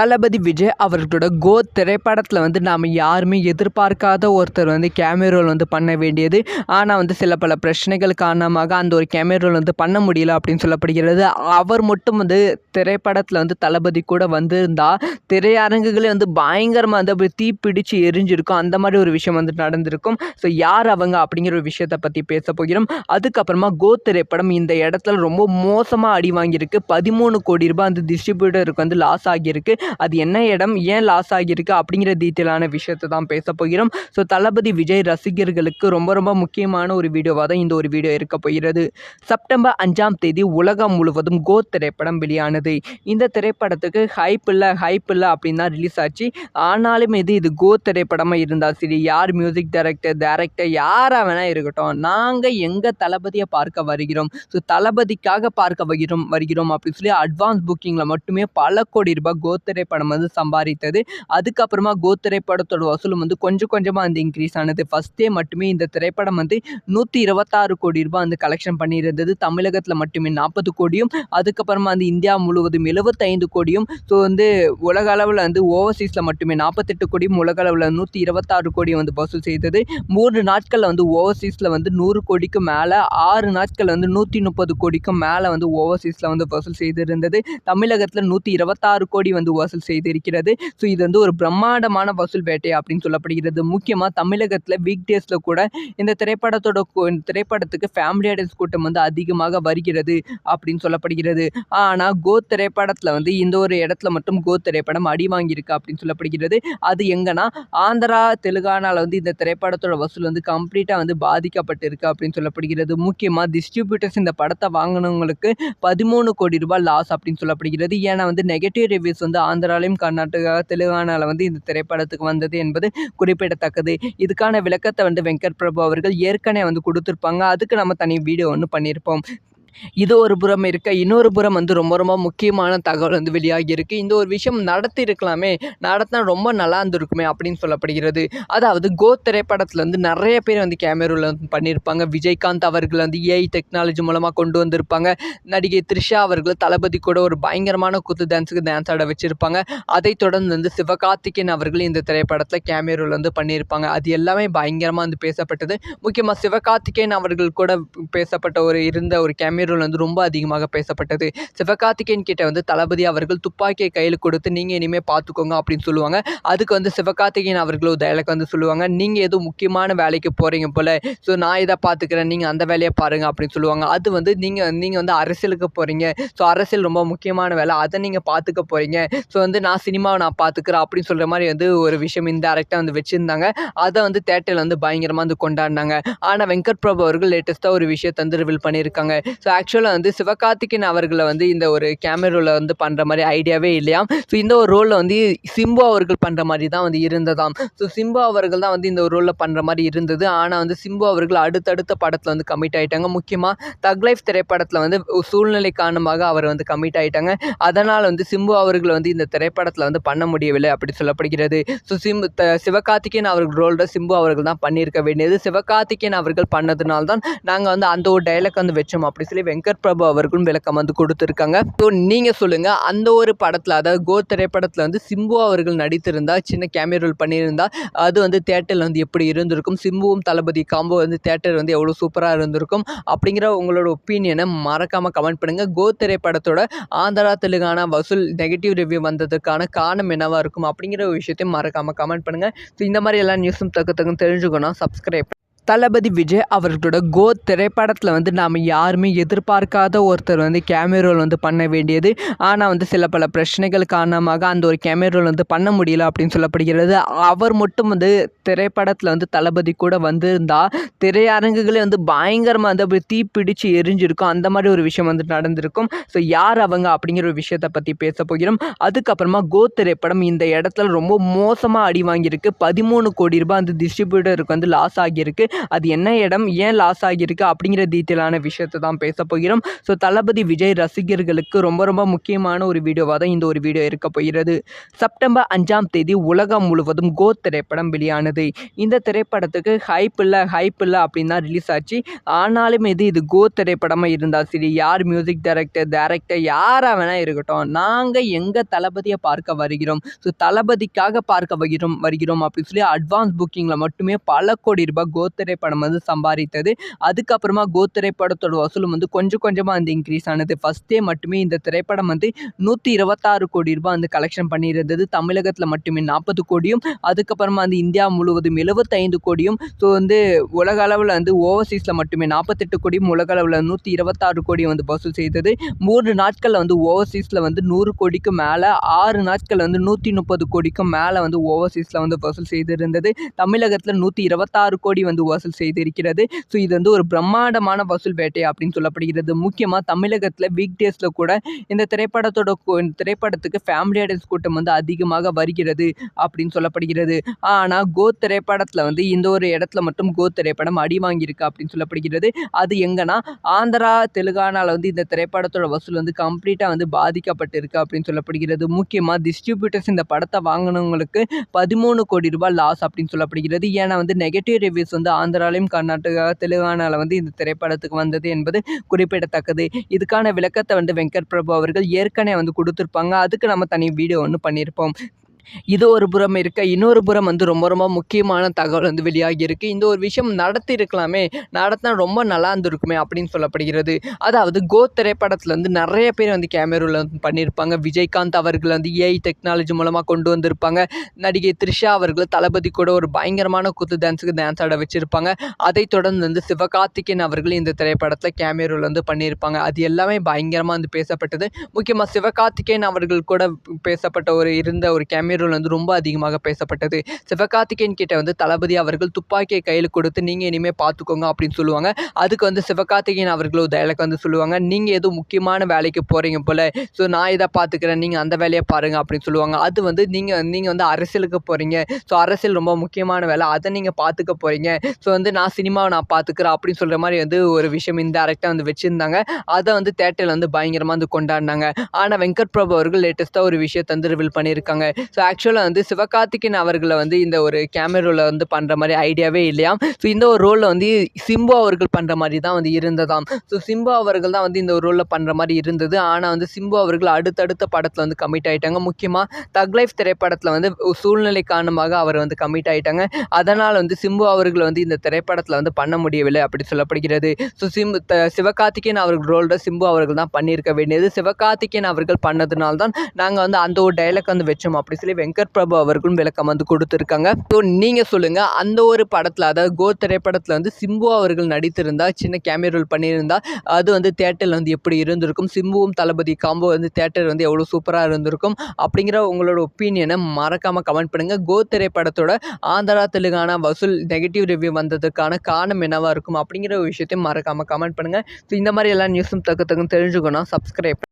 தளபதி விஜய் அவர்களோட கோ திரைப்படத்தில் வந்து நாம் யாருமே எதிர்பார்க்காத ஒருத்தர் வந்து கேமரோல் வந்து பண்ண வேண்டியது. ஆனால் வந்து சில பல பிரச்சனைகள் காரணமாக அந்த ஒரு கேமரோல் வந்து பண்ண முடியல அப்படின்னு சொல்லப்படுகிறது. அவர் மட்டும் வந்து திரைப்படத்தில் வந்து தளபதி கூட வந்திருந்தால் திரையரங்குகளே வந்து பயங்கரமாக வந்து அப்படி தீப்பிடிச்சு எரிஞ்சிருக்கும். அந்த மாதிரி ஒரு விஷயம் வந்து நடந்திருக்கும். ஸோ யார் அவங்க அப்படிங்கிற ஒரு விஷயத்தை பற்றி பேச போகிறோம். அதுக்கப்புறமா கோ திரைப்படம் இந்த இடத்துல ரொம்ப மோசமாக அடி வாங்கியிருக்கு. பதிமூணு கோடி ரூபாய் அந்த டிஸ்ட்ரிபியூட்டருக்கு வந்து லாஸ் ஆகியிருக்கு. அது என்ன இடம் ஏன் லாஸ் ஆகியிருக்கு அப்படிங்கிற டீட்டெயிலான விஷயத்தை தான் பேச போகிறோம். ஸோ தளபதி விஜய் ரசிகர்களுக்கு ரொம்ப ரொம்ப முக்கியமான ஒரு வீடியோவாக தான் இந்த ஒரு வீடியோ இருக்க போகிறது. செப்டம்பர் அஞ்சாம் தேதி உலகம் முழுவதும் கோ திரைப்படம் வெளியானது. இந்த திரைப்படத்துக்கு ஹைப் இல்லை ஹைப் இல்லை அப்படின்னு தான் ரிலீஸ் ஆச்சு. ஆனாலும் இது இது கோ திரைப்படமாக இருந்தால் சரி யார் மியூசிக் டைரக்டர் டேரக்டர் யாராக வேணால் இருக்கட்டும் நாங்கள் எங்கள் தளபதியை பார்க்க வருகிறோம்? ஸோ தளபதிக்காக பார்க்க வருகிறோம் வருகிறோம் அப்படின்னு சொல்லி அட்வான்ஸ் புக்கிங்கில் மட்டுமே பல கோடி ரூபாய் கோத் திரைப்படம் வந்து சம்பாதித்தது. அதுக்கப்புறமா கோ திரைப்படத்தோட வசூலும் வந்து கொஞ்சம் கொஞ்சமாக வந்து இன்க்ரீஸ் ஆனது. ஃபஸ்ட்டே மட்டுமே இந்த திரைப்படம் வந்து நூற்றி இருபத்தாறு கோடி ரூபாய் வந்து கலெக்ஷன் பண்ணியிருந்தது. தமிழகத்தில் மட்டுமே நாற்பது கோடியும் அதுக்கப்புறமா வந்து இந்தியா முழுவதும் எழுபத்தைந்து கோடியும். ஸோ வந்து உலக அளவில் வந்து ஓவர்சீஸில் மட்டுமே நாற்பத்தெட்டு கோடியும் உலக அளவில் நூற்றி இருபத்தாறு கோடியும் வந்து வசூல் செய்தது. மூன்று நாட்களில் வந்து ஓவர்சீஸில் வந்து நூறு கோடிக்கும் மேலே ஆறு நாட்கள் வந்து நூற்றி முப்பது கோடிக்கும் மேலே வந்து ஓவர்சீஸில் வந்து வசூல் செய்திருந்தது. தமிழகத்தில் நூற்றி இருபத்தாறு கோடி வந்து வசூல் செய்திருக்கிறது. ஸோ இது வந்து ஒரு பிரம்மாண்டமான வசூல் வேட்டை அப்படின்னு சொல்லப்படுகிறது. முக்கியமாக தமிழகத்தில் வீக் டேஸில் கூட இந்த திரைப்படத்தோட இந்த திரைப்படத்துக்கு ஃபேமிலி ஆடியன்ஸ் கூட்டம் வந்து அதிகமாக வருகிறது அப்படின்னு சொல்லப்படுகிறது. ஆனால் கோ திரைப்படத்தில் வந்து இந்த ஒரு இடத்துல மட்டும் கோ திரைப்படம் அடி வாங்கியிருக்கு அப்படின்னு சொல்லப்படுகிறது. அது எங்கன்னா ஆந்திரா தெலுங்கானாவில் வந்து இந்த திரைப்படத்தோட வசூல் வந்து கம்ப்ளீட்டாக வந்து பாதிக்கப்பட்டிருக்கு அப்படின்னு சொல்லப்படுகிறது. முக்கியமாக டிஸ்ட்ரிபியூட்டர்ஸ் இந்த படத்தை வாங்கினவங்களுக்கு பதிமூணு கோடி ரூபாய் லாஸ் அப்படின்னு சொல்லப்படுகிறது. ஏன்னா வந்து நெகட்டிவ் ரிவ்யூஸ் வந்து ஆந்திராலையும் கர்நாடகா தெலுங்கானாவில் வந்து இந்த திரைப்படத்துக்கு வந்தது என்பது குறிப்பிடத்தக்கது. இதுக்கான விளக்கத்தை வந்து வெங்கட் பிரபு அவர்கள் ஏற்கனவே வந்து கொடுத்துருப்பாங்க. அதுக்கு நம்ம தனி வீடியோ ஒன்று பண்ணியிருப்போம். இது ஒரு புறம் இருக்க இன்னொரு புறம் வந்து ரொம்ப ரொம்ப முக்கியமான தகவல் வந்து வெளியாகி இருக்கு. இந்த ஒரு விஷயம் நடத்தி இருக்கலாமே நடத்தினா ரொம்ப நல்லா இருந்திருக்குமே அப்படின்னு சொல்லப்படுகிறது. அதாவது கோ திரைப்படத்தில் வந்து நிறைய பேர் வந்து கேமராவில் வந்து பண்ணியிருப்பாங்க. விஜயகாந்த் அவர்கள் வந்து ஏஐ டெக்னாலஜி மூலமாக கொண்டு வந்திருப்பாங்க. நடிகை த்ரிஷா அவர்கள் தளபதி கூட ஒரு பயங்கரமான குத்து டான்ஸுக்கு டான்ஸ் ஆட வச்சுருப்பாங்க. அதைத் தொடர்ந்து வந்து சிவகார்த்திகேயன் அவர்கள் இந்த திரைப்படத்தில் கேமராவில் வந்து பண்ணியிருப்பாங்க. அது எல்லாமே பயங்கரமாக வந்து பேசப்பட்டது. முக்கியமாக சிவகார்த்திகேயன் அவர்கள் கூட பேசப்பட்ட ஒரு இருந்த ஒரு கேமராவில் வந்து ரொம்ப அதிகமாக பேசப்பட்டது. சிவகார்த்திகேயன் கிட்ட வந்து தளபதி அவர்கள் துப்பாக்கியை கையில் கொடுத்து நீங்கள் இனிமேல் பார்த்துக்கோங்க அப்படின்னு சொல்லுவாங்க. அதுக்கு வந்து சிவகார்த்திகேயன் அவர்கள் ஒரு டைலாக் வந்து சொல்லுவாங்க. நீங்கள் எதுவும் முக்கியமான வேலைக்கு போகிறீங்க போல். ஸோ நான் இதை பார்த்துக்கிறேன் நீங்கள் அந்த வேலையை பாருங்க அப்படின்னு சொல்லுவாங்க. அது வந்து நீங்கள் நீங்கள் வந்து அரசியலுக்கு போகிறீங்க ஸோ அரசியல் ரொம்ப முக்கியமான வேலை. அதை நீங்கள் பார்த்துக்க போகிறீங்க ஸோ வந்து நான் சினிமாவை நான் பார்த்துக்கிறேன் அப்படின்னு சொல்கிற மாதிரி வந்து ஒரு விஷயம் இன்டெரக்டாக வந்து வச்சுருந்தாங்க. அதை வந்து தேட்டரில் வந்து பயங்கரமாக வந்து கொண்டாடினாங்க. ஆனால் வெங்கட் பிரபு அவர்கள் லேட்டஸ்ட்டாக ஒரு விஷயத்தை வந்து ரிவீல் பண்ணியிருக்காங்க. ஸோ ஆக்சுவலாக வந்து சிவகார்த்திகேயன் அவர்களை வந்து இந்த ஒரு கேமரோவில் வந்து பண்ணுற மாதிரி ஐடியாவே இல்லையா? ஸோ இந்த ஒரு ரோலில் வந்து சிம்பு அவர்கள் பண்ணுற மாதிரி தான் வந்து இருந்ததாம். ஸோ சிம்பு அவர்கள் தான் வந்து இந்த ஒரு ரோலில் பண்ணுற மாதிரி இருந்தது. ஆனால் வந்து சிம்பு அவர்கள் அடுத்தடுத்த படத்தில் வந்து கமிட் ஆகிட்டாங்க முக்கியமாக தக் லைஃப் திரைப்படத்தில் வந்து சூழ்நிலை காரணமாக அவர் வந்து கமிட் ஆகிட்டாங்க அதனால் வந்து சிம்பு அவர்கள் வந்து இந்த திரைப்படத்தில் வந்து பண்ண முடியவில்லை அப்படி சொல்லப்படுகிறது. ஸோ சிம்பு த சிவகார்த்திகேயன் அவர்கள் ரோலில் சிம்பு அவர்கள் தான் பண்ணியிருக்க வேண்டியது. சிவகார்த்திகேயன் அவர்கள் பண்ணதுனால தான் நாங்கள் வந்து அந்த ஒரு டைலாக் வந்து வச்சோம். அப்படி சொல்லி வெங்கட் பிரபு அவர்களும் விளக்கம் வந்து கொடுத்துருக்காங்க. ஸோ நீங்கள் சொல்லுங்கள் அந்த ஒரு படத்தில் அதாவது கோ திரைப்படத்தில் வந்து சிம்பு அவர்கள் நடித்திருந்தா சின்ன கேமியரோல் பண்ணியிருந்தா அது வந்து தேட்டரில் வந்து எப்படி இருந்திருக்கும்? சிம்புவும் தளபதி காம்போ வந்து தேட்டர் வந்து எவ்வளோ சூப்பராக இருந்திருக்கும்? அப்படிங்கிற உங்களோட ஒப்பீனியனை மறக்காமல் கமெண்ட் பண்ணுங்கள் கோ திரைப்படத்தோட ஆந்திரா தெலுங்கானா வசூல் நெகட்டிவ் ரிவ்யூ வந்ததுக்கான காரணம் என்னவாக இருக்கும் அப்படிங்கிற ஒரு விஷயத்தையும் மறக்காமல் கமெண்ட் பண்ணுங்கள் ஸோ இந்த மாதிரி எல்லா நியூஸும் தக்க தக்க தெரிஞ்சுக்கணும். சப்ஸ்கிரைப் தளபதி விஜய் அவர்களோட கோ திரைப்படத்தில் வந்து நாம் யாருமே எதிர்பார்க்காத ஒருத்தர் வந்து கேமரோல் வந்து பண்ண வேண்டியது. ஆனால் வந்து சில பல பிரச்சனைகள் காரணமாக அந்த ஒரு கேமரோல் வந்து பண்ண முடியல அப்படின்னு சொல்லப்படுகிறது. அவர் மட்டும் வந்து திரைப்படத்தில் வந்து தளபதி கூட வந்திருந்தா திரையரங்குகளே வந்து பயங்கரமாக வந்து அப்படி தீப்பிடிச்சு எரிஞ்சிருக்கும். அந்த மாதிரி ஒரு விஷயம் வந்து நடந்திருக்கும். ஸோ யார் அவங்க அப்படிங்கிற ஒரு விஷயத்தை பற்றி பேச போகிறோம். அதுக்கப்புறமா கோ திரைப்படம் இந்த இடத்துல ரொம்ப மோசமாக அடி வாங்கியிருக்கு. பதிமூணு கோடி ரூபாய் அந்த டிஸ்ட்ரிபியூட்டருக்கு வந்து லாஸ் ஆகியிருக்கு. அது என்ன இடம் ஏன் லாஸ் ஆகியிருக்கு அப்படிங்கிற டீட்டெயிலான விஷயத்தை தான் பேச போகிறோம். ஸோ தளபதி விஜய் ரசிகர்களுக்கு ரொம்ப ரொம்ப முக்கியமான ஒரு வீடியோவாக தான் இந்த ஒரு வீடியோ இருக்க போகிறது. செப்டம்பர் அஞ்சாம் தேதி உலகம் முழுவதும் கோ திரைப்படம் வெளியானது. இந்த திரைப்படத்துக்கு ஹைப் இல்லை ஹைப் இல்லை அப்படின்னு தான் ரிலீஸ் ஆச்சு. ஆனாலும் இது இது கோ திரைப்படமாக இருந்தால் சரி யார் மியூசிக் டைரக்டர் டேரக்டர் யாராக வேணால் இருக்கட்டும் நாங்கள் எங்கள் தளபதியை பார்க்க வருகிறோம்? ஸோ தளபதிக்காக பார்க்க வருகிறோம் வருகிறோம் அப்படின்னு சொல்லி அட்வான்ஸ் புக்கிங்கில் மட்டுமே பல கோடி ரூபாய் கோ திரைப்படம் வந்து சம்பாதித்தது. அதுக்கப்புறமா கோ திரைப்படத்தோட வசூலும் வந்து கொஞ்சம் கொஞ்சமாக வந்து இன்க்ரீஸ் ஆனது. ஃபஸ்ட்டே மட்டுமே இந்த திரைப்படம் வந்து நூற்றி இருபத்தாறு கோடி ரூபாய் வந்து கலெக்ஷன் பண்ணியிருந்தது. தமிழகத்தில் மட்டுமே நாற்பது கோடியும் அதுக்கப்புறமா வந்து இந்தியா முழுவதும் எழுபத்தைந்து கோடியும். ஸோ வந்து உலக அளவில் வந்து ஓவர்சீஸில் மட்டுமே நாற்பத்தெட்டு கோடியும் உலக அளவில் நூற்றி இருபத்தாறு கோடி வந்து வசூல் செய்தது. மூன்று நாட்களில் வந்து ஓவர்சீஸில் வந்து நூறு கோடிக்கும் மேலே ஆறு நாட்கள் வந்து நூற்றி முப்பது கோடிக்கும் மேலே வந்து ஓவர்சீஸில் வந்து வசூல் செய்திருந்தது. தமிழகத்தில் நூற்றி இருபத்தாறு கோடி வந்து வசூல் செய்திருக்கிறது. ஸோ இது வந்து ஒரு பிரம்மாண்டமான வசூல் வேட்டை அப்படின்னு சொல்லப்படுகிறது. முக்கியமாக தமிழகத்தில் வீக் டேஸில் கூட இந்த திரைப்படத்தோட இந்த திரைப்படத்துக்கு ஃபேமிலி ஆடியன்ஸ் கூட்டம் வந்து அதிகமாக வருகிறது அப்படின்னு சொல்லப்படுகிறது. ஆனால் கோ திரைப்படத்தில் வந்து இந்த ஒரு இடத்துல மட்டும் கோ திரைப்படம் அடி வாங்கியிருக்கு அப்படின்னு சொல்லப்படுகிறது. அது எங்கன்னா ஆந்திரா தெலுங்கானாவில் வந்து இந்த திரைப்படத்தோட வசூல் வந்து கம்ப்ளீட்டாக வந்து பாதிக்கப்பட்டிருக்கு அப்படின்னு சொல்லப்படுகிறது. முக்கியமாக டிஸ்ட்ரிபியூட்டர்ஸ் இந்த படத்தை வாங்கினவங்களுக்கு பதிமூணு கோடி ரூபாய் லாஸ் அப்படின்னு சொல்லப்படுகிறது. ஏன்னா வந்து நெகட்டிவ் ரிவ்யூஸ் வந்து ஆந்திராலையும் கர்நாடகா தெலுங்கானாவில் வந்து இந்த திரைப்படத்துக்கு வந்தது என்பது குறிப்பிடத்தக்கது. இதுக்கான விளக்கத்தை வந்து வெங்கட் பிரபு அவர்கள் ஏற்கனவே வந்து கொடுத்துருப்பாங்க. அதுக்கு நம்ம தனி வீடியோ ஒன்று பண்ணியிருப்போம். இது ஒரு புறம் இருக்க இன்னொரு புறம் வந்து ரொம்ப ரொம்ப முக்கியமான தகவல் வந்து வெளியாகி இருக்குது இந்த ஒரு விஷயம் நடத்தி இருக்கலாமே நடத்தினா ரொம்ப நல்லா இருந்திருக்குமே அப்படின்னு சொல்லப்படுகிறது. அதாவது கோ திரைப்படத்தில் வந்து நிறைய பேர் வந்து கேமராவில் வந்து பண்ணியிருப்பாங்க விஜயகாந்த் அவர்கள் வந்து ஏஐ டெக்னாலஜி மூலமாக கொண்டு வந்திருப்பாங்க. நடிகை த்ரிஷா அவர்கள் தளபதி கூட ஒரு பயங்கரமான குத்து டான்ஸுக்கு டான்ஸ் ஆட வச்சுருப்பாங்க. அதைத் தொடர்ந்து வந்து சிவகார்த்திகேயன் அவர்கள் இந்த திரைப்படத்தில் கேமராவில் வந்து பண்ணியிருப்பாங்க அது எல்லாமே பயங்கரமாக வந்து பேசப்பட்டது. முக்கியமாக சிவகார்த்திகேயன் அவர்கள் கூட பேசப்பட்ட ஒரு இருந்த ஒரு கேமராவில் வந்து ரொம்ப அதிகமாக பேசப்பட்டது. சிவகார்த்திகேயன் கிட்ட வந்து தளபதி அவர்கள் துப்பாக்கியை கையில் கொடுத்து நீங்கள் இனிமேல் பார்த்துக்கோங்க அப்படின்னு சொல்லுவாங்க. அதுக்கு வந்து சிவகார்த்திகேயன் அவர்கள் ஒரு டைலாக் வந்து சொல்லுவாங்க. நீங்கள் ஏதோ முக்கியமான வேலைக்கு போகிறீங்க போல். ஸோ நான் இதை பார்த்துக்கிறேன் நீங்கள் அந்த வேலையை பாருங்கள் அப்படின்னு சொல்லுவாங்க. அது வந்து நீங்கள் நீங்கள் வந்து அரசியலுக்கு போகிறீங்க ஸோ அரசியல் ரொம்ப முக்கியமான வேலை. அதை நீங்கள் பார்த்துக்க போகிறீங்க ஸோ வந்து நான் சினிமாவை நான் பார்த்துக்கிறேன் அப்படின்னு சொல்கிற மாதிரி வந்து ஒரு விஷயம் இன்டெரக்டாக வந்து வச்சுருந்தாங்க. அதை வந்து தேட்டரில் வந்து பயங்கரமாக வந்து கொண்டாடினாங்க. ஆனால் வெங்கட் பிரபு அவர்கள் லேட்டஸ்ட்டாக ஒரு விஷயத்தை வந்து ரிவீல் பண்ணியிருக்காங்க. ஸோ ஆக்சுவலாக வந்து சிவகார்த்திகேயன் அவர்களை வந்து இந்த ஒரு கேமரோவில் வந்து பண்ணுற மாதிரி ஐடியாவே இல்லையாம். ஸோ இந்த ஒரு ரோலில் வந்து சிம்பு அவர்கள் பண்ணுற மாதிரி தான் வந்து இருந்ததாம். ஸோ சிம்பு அவர்கள் தான் வந்து இந்த ஒரு ரோலில் பண்ணுற மாதிரி இருந்தது. ஆனால் வந்து சிம்பு அவர்கள் அடுத்தடுத்த படத்தில் வந்து கமிட் ஆகிட்டாங்க முக்கியமாக தக் லைஃப் திரைப்படத்தில் வந்து சூழ்நிலை காரணமாக அவர் வந்து கமிட் ஆகிட்டாங்க அதனால் வந்து சிம்பு அவர்கள் வந்து இந்த திரைப்படத்தில் வந்து பண்ண முடியவில்லை அப்படி சொல்லப்படுகிறது. ஸோ சிம்பு த சிவகார்த்திகேயன் அவர்கள் ரோலில் சிம்பு அவர்கள் தான் பண்ணியிருக்க வேண்டியது. சிவகார்த்திகேயன் அவர்கள் பண்ணதுனால தான் நாங்கள் வந்து அந்த ஒரு டைலாக் வந்து வச்சோம். அப்படி சொல்லி வெங்கட் பிரபு அவர்களும் விளக்கம் வந்து கொடுத்துருக்காங்க. ஸோ நீங்கள் சொல்லுங்கள் அந்த ஒரு படத்தில் அதாவது கோ திரைப்படத்தில் வந்து சிம்பு அவர்கள் நடித்திருந்தால் சின்ன கேமியா ரோல் பண்ணியிருந்தால் அது வந்து தேட்டரில் வந்து எப்படி இருந்திருக்கும்? சிம்புவும் தளபதி காம்போ வந்து தேட்டர் வந்து எவ்வளோ சூப்பராக இருந்திருக்கும்? அப்படிங்கிற உங்களோட ஒப்பீனியனை மறக்காமல் கமெண்ட் பண்ணுங்கள் கோ திரைப்படத்தோட ஆந்திரா தெலுங்கானா வசூல் நெகட்டிவ் ரிவ்யூ வந்ததுக்கான காரணம் என்னவாக இருக்கும் அப்படிங்கிற விஷயத்தையும் மறக்காமல் கமெண்ட் பண்ணுங்கள் ஸோ இந்த மாதிரி எல்லா நியூஸும் தக்க தக்க தெரிஞ்சுக்கணும். சப்ஸ்கிரைப்